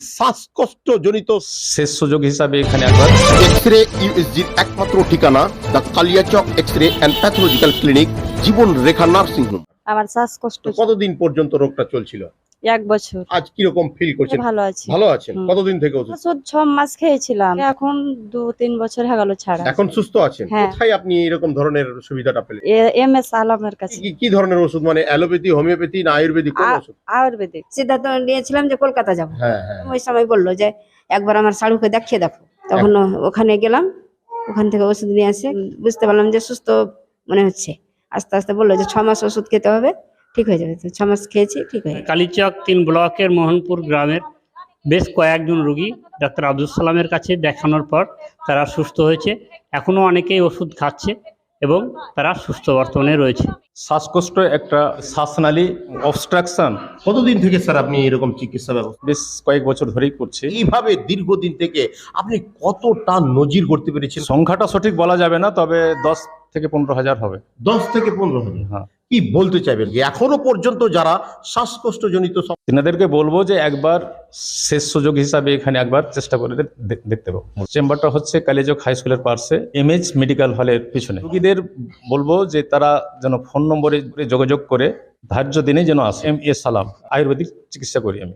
শ্বাসকষ্ট জনিত শেষ সুযোগ হিসাবে এখানে একবার এক্স রে ইউএসজির একমাত্র ঠিকানা the Kaliachak X ray and pathological clinic Jiban Rekha nursing home আমার শ্বাসকষ্ট কতদিন পর্যন্ত রোগটা চলছিল? এক বছর। আজ কীরকম ফিল করছেন? ভালো আছি। ভালো আছেন? কতদিন থেকে ওষুধ ওষুধ ছ মাস খেয়েছিলাম। এখন দু তিন বছর হয়ে গেল ছাড়া। এখন সুস্থ আছেন? হ্যাঁ। কোথায় আপনি এরকম ধরনের সুবিধাটা পেলেন? এম এস আলমের কাছে। কি ধরনের ওষুধ? মানে অ্যালোপ্যাথি হোমিওপ্যাথি না আয়ুর্বেদিক কোন ওষুধ? আয়ুর্বেদিক। সিদ্ধান্ত নিয়েছিলাম যে কলকাতা যাব। হ্যাঁ হ্যাঁ। ওই সময় বলল যে একবার আমার শাড়ুকে দেখিয়ে দেখো। তখন ওখানে গেলাম। ওখান থেকে ওষুধ নিয়ে আসে। বুঝতে পারলাম যে সুস্থ মনে হচ্ছে। আস্তে আস্তে বলল যে ছ মাস ওষুধ খেতে হবে। ঠিক হয়ে যাবে। তো ছ মাস খেয়েছি ঠিক হয়ে কালীচক তিন ব্লকের মোহনপুর গ্রামের বেশ কয়েকজন রোগী ডাক্তার আব্দুল সালামের কাছে দেখানোর পর তারা সুস্থ হয়েছে। এখনও অনেকেই ওষুধ খাচ্ছে এবং তারা সুস্থ বর্তমানে রয়েছে। শ্বাসকষ্ট একটা শ্বাসনালী অবস্ট্রাকশন কতদিন থেকে স্যার আপনি এরকম চিকিৎসা ব্যবস্থা? বেশ কয়েক বছর ধরেই করছি। এইভাবে দীর্ঘদিন থেকে আপনি কতটা নজির করতে পেরেছেন? সংখ্যাটা সঠিক বলা যাবে না তবে দশ থেকে পনেরো হাজার হবে। দশ থেকে পনেরো হাজার। হ্যাঁ। কি বলতে চাইবেন? কি এখনও পর্যন্ত যারা শ্বাসকষ্ট জনিত সম- তিনাদেরকে বলব যে একবার শেষ সুযোগ হিসাবে এখানে একবার চেষ্টা করে দেখতে পাবো। চেম্বারটা হচ্ছে কালিজক হাই স্কুলের পার্শ্বে, এমএইচ মেডিকেল হলের পিছনে। রোগীদের বলব যে তারা যেন ফোন নম্বরে যোগাযোগ করে, ধার্য দিনে যেন আসে। এম এ সালাম। আয়ুর্বেদিক চিকিৎসা করি আমি।